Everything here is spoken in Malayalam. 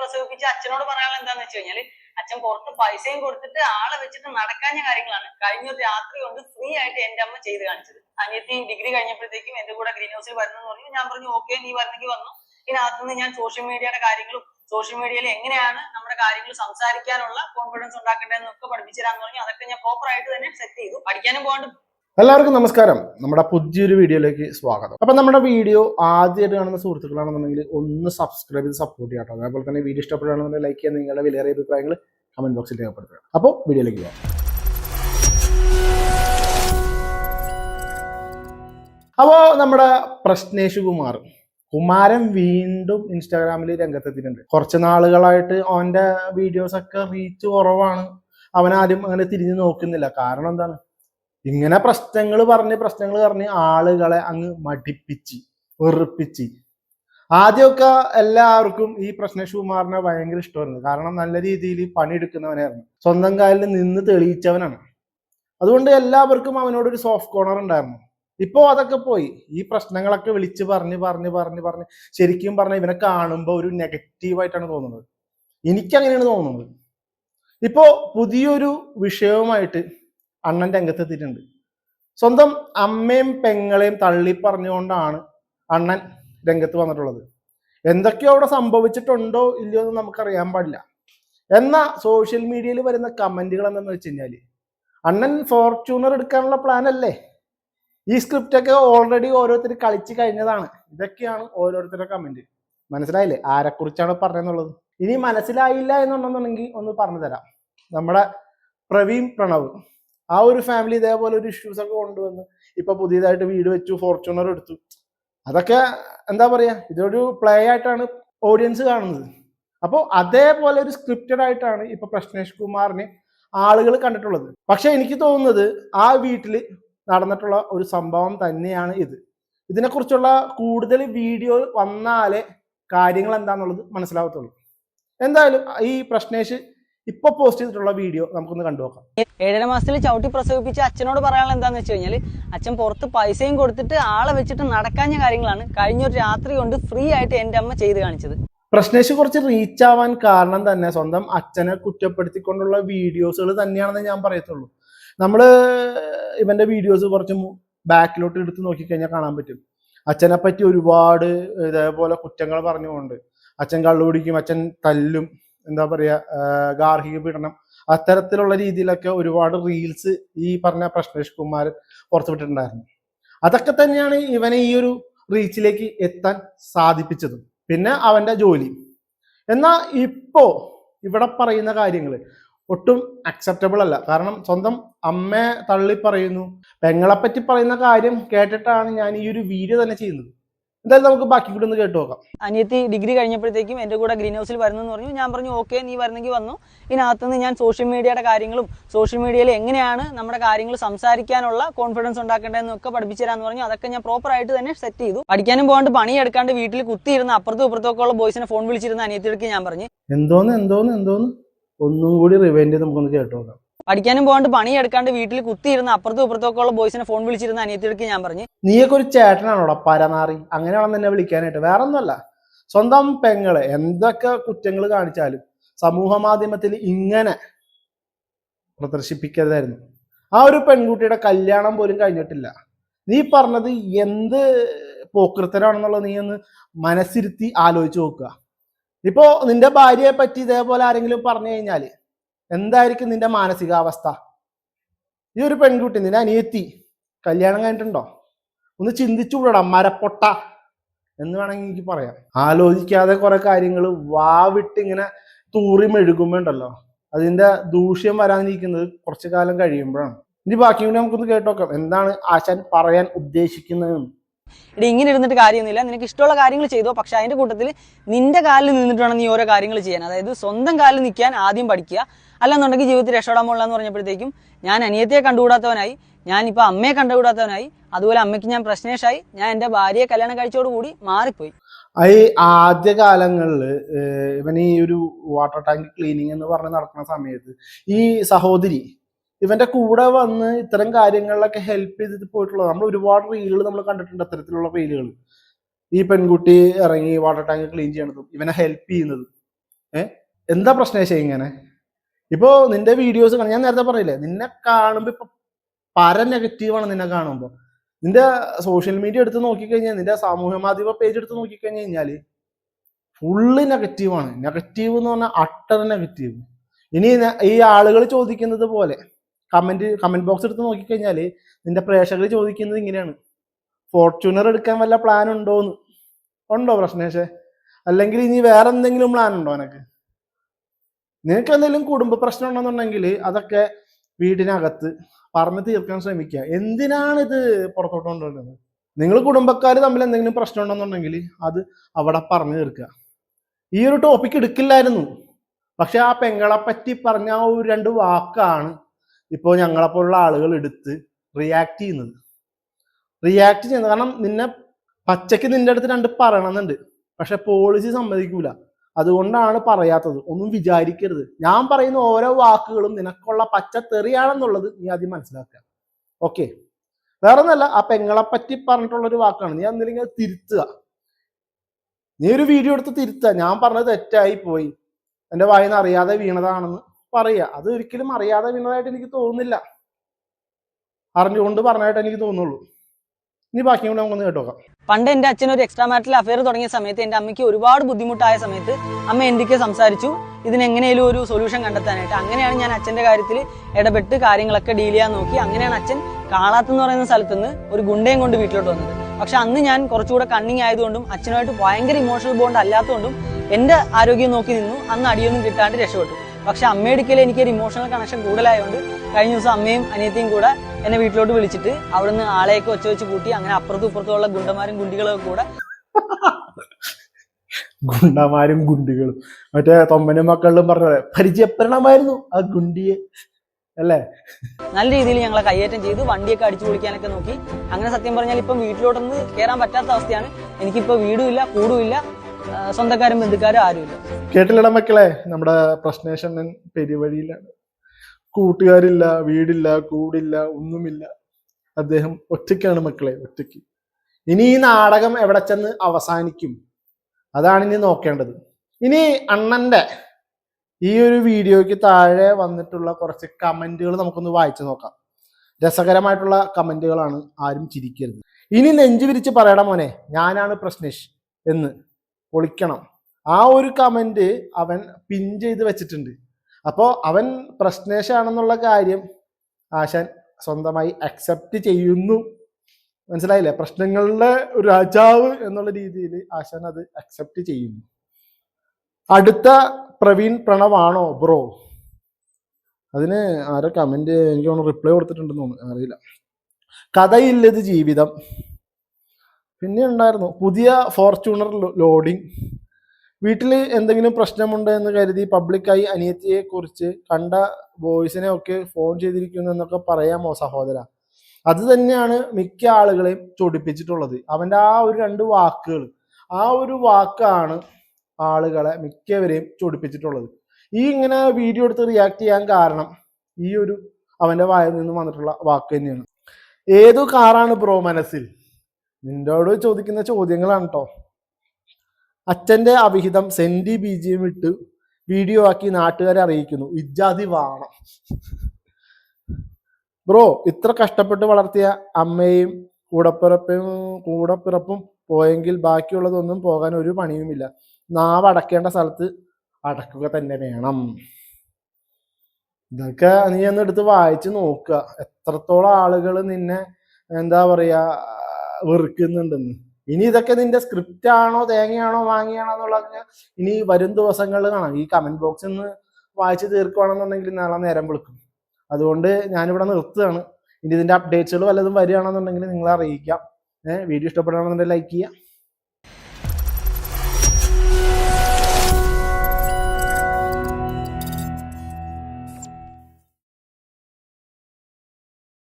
പ്രസവിപ്പിച്ച അച്ഛനോട് പറയാനുള്ള എന്താന്ന് വെച്ച് കഴിഞ്ഞാൽ അച്ഛൻ പുറത്ത് പൈസയും കൊടുത്തിട്ട് ആളെ വെച്ചിട്ട് നടക്കാഞ്ഞ കാര്യങ്ങളാണ്. കഴിഞ്ഞ രാത്രി കൊണ്ട് ഫ്രീ ആയിട്ട് എന്റെ അമ്മ ചെയ്ത് കാണിച്ചത്. അനിയത്തി ഡിഗ്രി കഴിഞ്ഞപ്പോഴത്തേക്കും എന്റെ കൂടെ ഗ്രീൻ ഹൗസിൽ വരുന്നെന്ന് പറഞ്ഞു. ഞാൻ പറഞ്ഞു ഓക്കെ നീ വരണമെങ്കിൽ വന്നു. ഇതിനകത്തുനിന്ന് ഞാൻ സോഷ്യൽ മീഡിയയുടെ കാര്യങ്ങളും സോഷ്യൽ മീഡിയയിൽ എങ്ങനെയാണ് നമ്മുടെ കാര്യങ്ങൾ സംസാരിക്കാനുള്ള കോൺഫിഡൻസ് ഉണ്ടാക്കേണ്ടതെന്നൊക്കെ പഠിപ്പിച്ചു തരാന്ന് പറഞ്ഞു. അതൊക്കെ ഞാൻ പ്രോപ്പർ ആയിട്ട് തന്നെ സെറ്റ് ചെയ്തു. പഠിക്കാനും പോകാണ്ട് എല്ലാവർക്കും നമസ്കാരം. നമ്മുടെ പുതിയൊരു വീഡിയോയിലേക്ക് സ്വാഗതം. അപ്പൊ നമ്മുടെ വീഡിയോ ആദ്യമായിട്ട് കാണുന്ന സുഹൃത്തുക്കളാണെന്നുണ്ടെങ്കിൽ ഒന്ന് സബ്സ്ക്രൈബ് ചെയ്ത് സപ്പോർട്ട് ചെയ്യാട്ടോ. അതേപോലെ തന്നെ വീഡിയോ ഇഷ്ടപ്പെടുകയാണെന്നുണ്ടെങ്കിൽ ലൈക്ക് ചെയ്യാൻ നിങ്ങളുടെ വിലയേറിയ അഭിപ്രായങ്ങൾ കമന്റ് ബോക്സിൽ രേഖപ്പെടുത്തുക. അപ്പോൾ വീഡിയോയിലേക്ക് പോകാം അപ്പോൾ നമ്മുടെ പ്രശ്നേഷ് കുമാർ കുമാരൻ വീണ്ടും ഇൻസ്റ്റാഗ്രാമിൽ രംഗത്തെത്തിയിട്ടുണ്ട്. കുറച്ച് നാളുകളായിട്ട് അവന്റെ വീഡിയോസ് ഒക്കെ റീച്ച് കുറവാണ്. അവൻ ആരും അങ്ങനെ തിരിഞ്ഞു നോക്കുന്നില്ല. കാരണം എന്താണ്? ഇങ്ങനെ പ്രശ്നങ്ങൾ പറഞ്ഞ് പ്രശ്നങ്ങൾ പറഞ്ഞ് ആളുകളെ അങ്ങ് മടിപ്പിച്ച് വെറുപ്പിച്ച്. ആദ്യമൊക്കെ എല്ലാവർക്കും ഈ പ്രശ്ന ഷൂമാറിനെ ഭയങ്കര ഇഷ്ടമായിരുന്നു. കാരണം നല്ല രീതിയിൽ പണിയെടുക്കുന്നവനായിരുന്നു. സ്വന്തം കാലിൽ നിന്ന് തെളിയിച്ചവനാണ്. അതുകൊണ്ട് എല്ലാവർക്കും അവനോടൊരു സോഫ്റ്റ് കോർണർ ഉണ്ടായിരുന്നു. ഇപ്പോ അതൊക്കെ പോയി. ഈ പ്രശ്നങ്ങളൊക്കെ വിളിച്ച് പറഞ്ഞ് പറഞ്ഞ് പറഞ്ഞ് പറഞ്ഞ് ശരിക്കും പറഞ്ഞ ഇവനെ കാണുമ്പോൾ ഒരു നെഗറ്റീവായിട്ടാണ് തോന്നുന്നത്. എനിക്കങ്ങനെയാണ് തോന്നുന്നത്. ഇപ്പോ പുതിയൊരു വിഷയവുമായിട്ട് അണ്ണൻ രംഗത്തെത്തിയിട്ടുണ്ട് സ്വന്തം അമ്മയും പെങ്ങളെയും തള്ളി പറഞ്ഞുകൊണ്ടാണ് അണ്ണൻ രംഗത്ത് വന്നിട്ടുള്ളത്. എന്തൊക്കെയോ അവിടെ സംഭവിച്ചിട്ടുണ്ടോ ഇല്ലയോ എന്ന് നമുക്കറിയാൻ പാടില്ല. എന്നാൽ സോഷ്യൽ മീഡിയയിൽ വരുന്ന കമന്റുകൾ എന്താണെന്ന് വെച്ച് കഴിഞ്ഞാൽ അണ്ണൻ ഫോർച്യൂണർ എടുക്കാനുള്ള പ്ലാൻ അല്ലേ? ഈ സ്ക്രിപ്റ്റൊക്കെ ഓൾറെഡി ഓരോരുത്തർ കളിച്ച് കഴിഞ്ഞതാണ്. ഇതൊക്കെയാണ് ഓരോരുത്തരുടെ കമന്റ് മനസ്സിലായില്ലേ? ആരെക്കുറിച്ചാണ് പറഞ്ഞെന്നുള്ളത്? ഇനി മനസ്സിലായില്ല എന്നുണ്ടെന്നുണ്ടെങ്കിൽ ഒന്ന് പറഞ്ഞു തരാം നമ്മുടെ പ്രവീൺ പ്രണവ്. ആ ഒരു ഫാമിലി ഇതേപോലെ ഒരു ഇഷ്യൂസ് ഒക്കെ കൊണ്ടുവന്ന് ഇപ്പൊ പുതിയതായിട്ട് വീട് വെച്ചു ഫോർച്യൂണർ എടുത്തു. അതൊക്കെ എന്താ പറയാ ഇതൊരു പ്ലേ ആയിട്ടാണ് ഓഡിയൻസ് കാണുന്നത്. അപ്പോൾ അതേപോലെ ഒരു സ്ക്രിപ്റ്റഡ് ആയിട്ടാണ് ഇപ്പൊ പ്രശ്നേഷ് കുമാറിനെ ആളുകൾ കണ്ടിട്ടുള്ളത്. പക്ഷെ എനിക്ക് തോന്നുന്നത് ആ വീട്ടിൽ നടന്നിട്ടുള്ള ഒരു സംഭവം തന്നെയാണ് ഇത്. ഇതിനെക്കുറിച്ചുള്ള കൂടുതൽ വീഡിയോ വന്നാലേ കാര്യങ്ങൾ എന്താണെന്നുള്ളത് മനസ്സിലാവത്തുള്ളൂ. എന്തായാലും ഈ പ്രശ്നേഷ് ഇപ്പൊ പോസ്റ്റ് ചെയ്തിട്ടുള്ള വീഡിയോ നമുക്കൊന്ന് കണ്ടുനോക്കാം ഏഴര മാസത്തിൽ ചവിട്ടി പ്രസവിപ്പിച്ച അച്ഛനോട് പറയാനുള്ള എന്താന്ന് വെച്ച് കഴിഞ്ഞാൽ അച്ഛൻ പുറത്ത് പൈസയും കൊടുത്തിട്ട് ആളെ വെച്ചിട്ട് നടക്കാഞ്ഞ കാര്യങ്ങളാണ് കഴിഞ്ഞ ഒരു രാത്രി കൊണ്ട് ഫ്രീ ആയിട്ട് എന്റെ അമ്മ ചെയ്ത് കാണിച്ചത്. പ്രശ്നേഷ് കുറച്ച് റീച്ച് ആവാൻ കാരണം തന്നെ സ്വന്തം അച്ഛനെ കുറ്റപ്പെടുത്തിക്കൊണ്ടുള്ള വീഡിയോസുകൾ തന്നെയാണെന്ന് ഞാൻ പറയത്തുള്ളൂ. നമ്മൾ ഇവന്റെ വീഡിയോസ് കുറച്ച് ബാക്കിലോട്ട് എടുത്ത് നോക്കിക്കഴിഞ്ഞാൽ കാണാൻ പറ്റും. അച്ഛനെ പറ്റി ഒരുപാട് ഇതേപോലെ കുറ്റങ്ങൾ പറഞ്ഞുകൊണ്ട് അച്ഛൻ കള്ളുപിടിക്കും അച്ഛൻ തല്ലും എന്താ പറയുക ഗാർഹിക പീഡനം അത്തരത്തിലുള്ള രീതിയിലൊക്കെ ഒരുപാട് റീൽസ് ഈ പറഞ്ഞ പ്രശ്നേഷ് കുമാർ പുറത്തുവിട്ടിട്ടുണ്ടായിരുന്നു. അതൊക്കെ തന്നെയാണ് ഇവനെ ഈ ഒരു റീച്ചിലേക്ക് എത്താൻ സാധിപ്പിച്ചതും. പിന്നെ അവന്റെ ജോലി. എന്നാൽ ഇപ്പോ ഇവിടെ പറയുന്ന കാര്യങ്ങൾ ഒട്ടും അക്സെപ്റ്റബിൾ അല്ല. കാരണം സ്വന്തം അമ്മയെ തള്ളി പറയുന്നു. പെങ്ങളെ പറ്റി പറയുന്ന കാര്യം കേട്ടിട്ടാണ് ഞാൻ ഈ ഒരു വീഡിയോ തന്നെ ചെയ്യുന്നത്. എന്തായാലും നമുക്ക് ബാക്കി കൂടി ഒന്ന് കേട്ട് നോക്കാം. അനിയത്തി ഡിഗ്രി കഴിഞ്ഞപ്പോഴത്തേക്കും എന്റെ കൂടെ ഗ്രീൻ ഹൗസിൽ വരുന്നെന്ന് പറഞ്ഞു. ഞാൻ പറഞ്ഞു ഓക്കെ നീ വരുന്നെങ്കിൽ വന്നു. ഇതിനകത്തുനിന്ന് ഞാൻ സോഷ്യൽ മീഡിയയുടെ കാര്യങ്ങളും സോഷ്യൽ മീഡിയയിൽ എങ്ങനെയാണ് നമ്മുടെ കാര്യങ്ങൾ സംസാരിക്കാനുള്ള കോൺഫിഡൻസ് ഉണ്ടാക്കേണ്ടതെന്നൊക്കെ പഠിപ്പിച്ചു തരാന്ന് പറഞ്ഞു. അതൊക്കെ ഞാൻ പ്രോപ്പർ ആയിട്ട് തന്നെ സെറ്റ് ചെയ്തു. പഠിക്കാനും പോകാണ്ട് പണിയെടുക്കാണ്ട് വീട്ടിൽ കുത്തിയിരുന്ന അപ്പുറത്തും ഇപ്പുറത്തൊക്കെ ഉള്ള ബോയ്സിനെ ഫോൺ വിളിച്ചിരുന്ന അനിയത്തിയെടുക്ക് ഞാൻ പറഞ്ഞു. എന്തോന്ന് എന്തോന്ന് എന്തോന്ന്? ഒന്നും കൂടി റിവൈൻഡ് ചെയ്ത് നമുക്കൊന്ന് കേട്ട് നോക്കാം. പഠിക്കാനും പോകാണ്ട് പണിയെടുക്കാണ്ട് വീട്ടിൽ കുത്തിയിരുന്ന അപ്പുറത്തും ഇപ്പുറത്തും ഒക്കെ ഉള്ള ബോയ്സിനെ ഫോൺ വിളിച്ചിരുന്ന അനിയത്തിയെടുക്ക് ഞാൻ പറഞ്ഞു. നീയൊക്കെ ഒരു ചേട്ടനാണോടാ പരനാറി? അങ്ങനെയാണെന്ന് എന്നെ വിളിക്കാനായിട്ട്. വേറെ ഒന്നുമല്ല സ്വന്തം പെങ്ങൾ എന്തൊക്കെ കുറ്റങ്ങൾ കാണിച്ചാലും സമൂഹ മാധ്യമത്തിൽ ഇങ്ങനെ പ്രദർശിപ്പിക്കരുതായിരുന്നു. ആ ഒരു പെൺകുട്ടിയുടെ കല്യാണം പോലും കഴിഞ്ഞിട്ടില്ല. നീ പറഞ്ഞത് എന്ത് പോക്കൃത്തരാണെന്നുള്ളത് നീ ഒന്ന് മനസ്സിരുത്തി ആലോചിച്ച് നോക്കുക. ഇപ്പോ നിന്റെ ഭാര്യയെ പറ്റി ഇതേപോലെ ആരെങ്കിലും പറഞ്ഞു കഴിഞ്ഞാൽ എന്തായിരിക്കും നിന്റെ മാനസികാവസ്ഥ? ഈ ഒരു പെൺകുട്ടി നിന്റെ അനിയത്തി കല്യാണം കഴിഞ്ഞിട്ടുണ്ടോ? ഒന്ന് ചിന്തിച്ചു കൂടാ മരപ്പൊട്ട എന്ന് വേണമെങ്കിൽ എനിക്ക് പറയാം. ആലോചിക്കാതെ കുറെ കാര്യങ്ങൾ വാവിട്ട് ഇങ്ങനെ തൂറി മെഴുകുമ്പോണ്ടല്ലോ. അതിന്റെ ദൂഷ്യം വരാനിരിക്കുന്നത് കുറച്ചു കാലം കഴിയുമ്പോഴാണ്. ഇനി ബാക്കി കൂടി നമുക്കൊന്ന് കേട്ടോക്കാം. എന്താണ് ആശാൻ പറയാൻ ഉദ്ദേശിക്കുന്നതെന്ന് ഇടി ഇങ്ങനെ ഇരുന്നിട്ട് കാര്യമൊന്നുമില്ല. നിനക്ക് ഇഷ്ടമുള്ള കാര്യങ്ങൾ ചെയ്തോ പക്ഷെ അതിന്റെ കൂട്ടത്തിൽ നിന്റെ കാലിൽ നിന്നിട്ട് വേണം നീ ഓരോ കാര്യങ്ങൾ ചെയ്യാൻ. അതായത് സ്വന്തം കാലിൽ നിൽക്കാൻ ആദ്യം പഠിക്കുക. അല്ലെന്നുണ്ടെങ്കിൽ ജീവിതത്തിൽ രക്ഷപ്പെടാൻ എന്ന് പറഞ്ഞപ്പോഴത്തേക്കും ഞാൻ അനിയത്തെ കണ്ടുകൂടാത്തവനായി ഞാൻ ഇപ്പൊ അമ്മയെ കണ്ടുകൂടാത്തവനായി അതുപോലെ അമ്മയ്ക്ക് ഞാൻ പ്രശ്നേഷായി ഞാൻ എന്റെ ഭാര്യയെ കല്യാണം കഴിച്ചോടുകൂടി മാറിപ്പോയി. ഈ ആദ്യ കാലങ്ങളിൽ ഇവൻ ഈ ഒരു വാട്ടർ ടാങ്ക് ക്ലീനിങ് എന്ന് പറഞ്ഞ് നടക്കുന്ന സമയത്ത് ഈ സഹോദരി ഇവന്റെ കൂടെ വന്ന് ഇത്തരം കാര്യങ്ങളിലൊക്കെ ഹെൽപ്പ് ചെയ്തിട്ട് പോയിട്ടുള്ളത്. നമ്മൾ ഒരുപാട് റീലുകൾ നമ്മൾ കണ്ടിട്ടുണ്ട് അത്തരത്തിലുള്ള റീലുകൾ ഈ പെൺകുട്ടി ഇറങ്ങി വാട്ടർ ടാങ്ക് ക്ലീൻ ചെയ്യണതും ഇവനെ ഹെൽപ്പ് ചെയ്യുന്നത്. ഏഹ് എന്താ പ്രശ്നേശ ഇങ്ങനെ? ഇപ്പോ നിന്റെ വീഡിയോസ് ഞാൻ നേരത്തെ പറയില്ലേ നിന്നെ കാണുമ്പോ ഇപ്പൊ പര നെഗറ്റീവാണ് നിന്നെ കാണുമ്പോ. നിന്റെ സോഷ്യൽ മീഡിയ എടുത്ത് നോക്കിക്കഴിഞ്ഞാൽ നിന്റെ സാമൂഹ്യ മാധ്യമ പേജ് എടുത്ത് നോക്കിക്കഴിഞ്ഞ് കഴിഞ്ഞാൽ ഫുള്ള് നെഗറ്റീവാണ് നെഗറ്റീവ് എന്ന് പറഞ്ഞാൽ അട്ടർ നെഗറ്റീവ് ഇനി ഈ ആളുകൾ ചോദിക്കുന്നത് പോലെ കമന്റ് കമന്റ് ബോക്സ് എടുത്ത് നോക്കിക്കഴിഞ്ഞാൽ നിന്റെ പ്രേക്ഷകർ ചോദിക്കുന്നത് ഇങ്ങനെയാണ്. ഫോർച്യൂണർ എടുക്കാൻ വല്ല പ്ലാൻ ഉണ്ടോന്ന് ഉണ്ടോ പ്രശ്നേഷേ? അല്ലെങ്കിൽ ഇനി വേറെ എന്തെങ്കിലും പ്ലാൻ ഉണ്ടോ എനക്ക് നിനക്ക് എന്തെങ്കിലും കുടുംബ പ്രശ്നം ഉണ്ടെന്നുണ്ടെങ്കിൽ അതൊക്കെ വീടിനകത്ത് പറഞ്ഞ് തീർക്കാൻ ശ്രമിക്കുക. എന്തിനാണ് ഇത് പുറത്തോട്ട് കൊണ്ടുവരുന്നത്? നിങ്ങൾ കുടുംബക്കാർ തമ്മിൽ എന്തെങ്കിലും പ്രശ്നം ഉണ്ടെന്നുണ്ടെങ്കിൽ അത് അവിടെ പറഞ്ഞു തീർക്കുക. ഈ ഒരു ടോപ്പിക് എടുക്കില്ലായിരുന്നു. പക്ഷെ ആ പെങ്ങളെ പറ്റി പറഞ്ഞ ആ ഒരു രണ്ട് വാക്കാണ് ഇപ്പോൾ ഞങ്ങളെപ്പോലുള്ള ആളുകൾ എടുത്ത് റിയാക്ട് ചെയ്യുന്നത്. റിയാക്ട് ചെയ്യുന്നത്. കാരണം നിന്നെ പച്ചയ്ക്ക് നിന്റെ അടുത്ത് രണ്ട് പറയണമെന്നുണ്ട്. പക്ഷെ പോളിസി സമ്മതിക്കൂല. അതുകൊണ്ടാണ് പറയാത്തത്. ഒന്നും വിചാരിക്കരുത്. ഞാൻ പറയുന്ന ഓരോ വാക്കുകളും നിനക്കുള്ള പച്ച തെറിയാണെന്നുള്ളത് നീ ആദ്യം മനസ്സിലാക്കുക. ഓക്കെ. വേറെ ഒന്നല്ല ആ പെങ്ങളെ പറ്റി പറഞ്ഞിട്ടുള്ള ഒരു വാക്കാണ്. നീ എന്തെങ്കിലും തിരുത്തുക. നീ ഒരു വീഡിയോ എടുത്ത് തിരുത്തുക. ഞാൻ പറഞ്ഞത് തെറ്റായി പോയി എന്റെ വായിന്ന് അറിയാതെ വീണതാണെന്ന്. പറയുക. അത് ഒരിക്കലും അറിയാതെ വീണതായിട്ട് എനിക്ക് തോന്നുന്നില്ല. അറിഞ്ഞുകൊണ്ട് പറഞ്ഞതായിട്ട് എനിക്ക് തോന്നുള്ളൂ ഇനി ബാക്കി കൂടെ നമുക്കൊന്ന് കേട്ടോക്കാം പണ്ട് എന്റെ അച്ഛൻ ഒരു എക്സ്ട്രാ മാരിറ്റൽ അഫയർ തുടങ്ങിയ സമയത്ത് എന്റെ അമ്മയ്ക്ക് ഒരുപാട് ബുദ്ധിമുട്ടായ സമയത്ത് അമ്മ എന്തൊക്കെ സംസാരിച്ചു. ഇതിനെങ്ങനെയും ഒരു സൊല്യൂഷൻ കണ്ടെത്താനായിട്ട്. അങ്ങനെയാണ് ഞാൻ അച്ഛന്റെ കാര്യത്തിൽ ഇടപെട്ട് കാര്യങ്ങളൊക്കെ ഡീൽ ചെയ്യാൻ നോക്കി. അങ്ങനെയാണ് അച്ഛൻ കാളാത്ത് എന്ന് പറയുന്ന സ്ഥലത്ത് നിന്ന് ഒരു ഗുണ്ടയും കൊണ്ട് വീട്ടിലോട്ട് വന്നത്. പക്ഷെ അന്ന് ഞാൻ കുറച്ചുകൂടെ കണ്ണിങ് ആയതുകൊണ്ടും അച്ഛനുമായിട്ട് ഭയങ്കര ഇമോഷണൽ ബോണ്ട് അല്ലാത്തതുകൊണ്ടും എന്റെ ആരോഗ്യം നോക്കി നിന്നു. അന്ന് അടിയൊന്നും കിട്ടാണ്ട് രക്ഷപ്പെട്ടു. പക്ഷെ അമ്മയെടുക്കൽ എനിക്ക് ഒരു ഇമോഷണൽ കണക്ഷൻ കൂടുതലായതുകൊണ്ട് കഴിഞ്ഞ ദിവസം അമ്മയും അനിയത്തിയും കൂടെ എന്നെ വീട്ടിലോട്ട് വിളിച്ചിട്ട് അവിടുന്ന് ആളെയൊക്കെ ഒച്ച വെച്ച് കൂട്ടി അങ്ങനെ അപ്പുറത്തും ഇപ്പുറത്തുമുള്ള ഗുണ്ടമാരും ഗുണ്ടികളും കൂടെ ഗുണ്ടമാരും ഗുണ്ടികളും. മറ്റേ തൊമ്മനും മക്കളിലും പറഞ്ഞ പോലെ പരിചയപ്പെടണമായിരുന്നു ആ ഗുണ്ടിയെ. അല്ലേ? നല്ല രീതിയിൽ ഞങ്ങളെ കയ്യേറ്റം ചെയ്തു. വണ്ടിയൊക്കെ അടിച്ചു പൊളിക്കാനൊക്കെ നോക്കി. അങ്ങനെ സത്യം പറഞ്ഞാൽ ഇപ്പം വീട്ടിലോട്ടൊന്ന് കയറാൻ പറ്റാത്ത അവസ്ഥയാണ്. എനിക്കിപ്പോ വീടുമില്ല കൂടുമില്ല സ്വന്തക്കാരും ബന്ധുക്കാരും ആരുമില്ല. കേട്ടില്ലട മക്കളെ നമ്മുടെ പ്രശ്നേഷണ്ണൻ പെരുവഴിയിലാണ്. കൂട്ടുകാരില്ല വീടില്ല കൂടില്ല ഒന്നുമില്ല. അദ്ദേഹം ഒറ്റയ്ക്കാണ് മക്കളെ ഒറ്റയ്ക്ക്. ഇനി ഈ നാടകം എവിടെ ചെന്ന് അവസാനിക്കും? അതാണ് ഇനി നോക്കേണ്ടത്. ഇനി അണ്ണന്റെ ഈ ഒരു വീഡിയോയ്ക്ക് താഴെ വന്നിട്ടുള്ള കുറച്ച് കമന്റുകൾ നമുക്കൊന്ന് വായിച്ചു നോക്കാം. രസകരമായിട്ടുള്ള കമന്റുകളാണ് ആരും ചിരിക്കരുത്. ഇനി നെഞ്ചു വിരിച്ച് പറയണ മോനെ ഞാനാണ് പ്രശ്നേഷ് എന്ന്. പൊളിക്കണം. ആ ഒരു കമന്റ് അവൻ പിൻ ചെയ്ത് വെച്ചിട്ടുണ്ട്. അപ്പോൾ അവൻ പ്രശ്നേഷാണെന്നുള്ള കാര്യം ആശാൻ സ്വന്തമായി അക്സെപ്റ്റ് ചെയ്യുന്നു. മനസ്സിലായില്ലേ? പ്രശ്നങ്ങളുടെ ഒരു രാജാവ് എന്നുള്ള രീതിയിൽ ആശാൻ അത് അക്സെപ്റ്റ് ചെയ്യുന്നു. അടുത്ത പ്രവീൺ പ്രണവാണോ ബ്രോ അതിന് ആരോ കമന്റ് എനിക്ക് റിപ്ലൈ കൊടുത്തിട്ടുണ്ടെന്ന് തോന്നുന്നു. അറിയില്ല. കഥയില്ലത് ജീവിതം. പിന്നെ ഉണ്ടായിരുന്നു പുതിയ ഫോർച്യൂണർ ലോഡിംഗ് വീട്ടിൽ എന്തെങ്കിലും പ്രശ്നമുണ്ട് എന്ന് കരുതി പബ്ലിക്കായി അനിയത്തിയെ കുറിച്ച് കണ്ട ബോയ്സിനെ ഒക്കെ ഫോൺ ചെയ്തിരിക്കുന്നു എന്നൊക്കെ പറയാമോ സഹോദര? അത് തന്നെയാണ് മിക്ക ആളുകളെയും ചൊടിപ്പിച്ചിട്ടുള്ളത്. അവന്റെ ആ ഒരു രണ്ട് വാക്കുകൾ ആ ഒരു വാക്കാണ് ആളുകളെ മിക്കവരെയും ചൊടിപ്പിച്ചിട്ടുള്ളത്. ഈ ഇങ്ങനെ വീഡിയോ എടുത്ത് റിയാക്ട് ചെയ്യാൻ കാരണം ഈ ഒരു അവന്റെ വായിൽ നിന്ന് വന്നിട്ടുള്ള വാക്ക് തന്നെയാണ്. ഏതു കാറാണ് ബ്രോ മനസ്സിൽ? നിന്നോട് ചോദിക്കുന്ന ചോദ്യങ്ങളാണ് കേട്ടോ അച്ഛന്റെ അവിഹിതം സെന്റി ബി ജി എം ഇട്ട് വീഡിയോ ആക്കി നാട്ടുകാരെ അറിയിക്കുന്നു. ഇജാതി വാണം. ബ്രോ ഇത്ര കഷ്ടപ്പെട്ട് വളർത്തിയ അമ്മയും കൂടപ്പിറപ്പും കൂടപ്പിറപ്പും പോയെങ്കിൽ ബാക്കിയുള്ളതൊന്നും പോകാൻ ഒരു പണിയുമില്ല. നാവ് അടക്കേണ്ട സ്ഥലത്ത് അടക്കുക തന്നെ വേണം. ഇതൊക്കെ നീ ഒന്ന് എടുത്ത് വായിച്ച് നോക്കുക. എത്രത്തോളം ആളുകൾ നിന്നെ എന്താ പറയാ വെറുക്കുന്നുണ്ടെന്ന്. ഇനി ഇതൊക്കെ നിന്റെ സ്ക്രിപ്റ്റ് ആണോ തേങ്ങയാണോ വാങ്ങിയാണോ എന്നുള്ളതൊക്കെ ഇനി വരും ദിവസങ്ങളിൽ കാണാം. ഈ കമന്റ് ബോക്സിൽ നിന്ന് വായിച്ച് തീർക്കുകയാണെന്നുണ്ടെങ്കിൽ നാളെ നേരം വിളിക്കും. അതുകൊണ്ട് ഞാനിവിടെ നിർത്തുകയാണ്. ഇനി ഇതിന്റെ അപ്ഡേറ്റ്സുകൾ വല്ലതും വരികയാണെന്നുണ്ടെങ്കിൽ നിങ്ങളെ അറിയിക്കാം. വീഡിയോ ഇഷ്ടപ്പെടുകയാണെന്നുണ്ടെങ്കിൽ ലൈക്ക് ചെയ്യുക.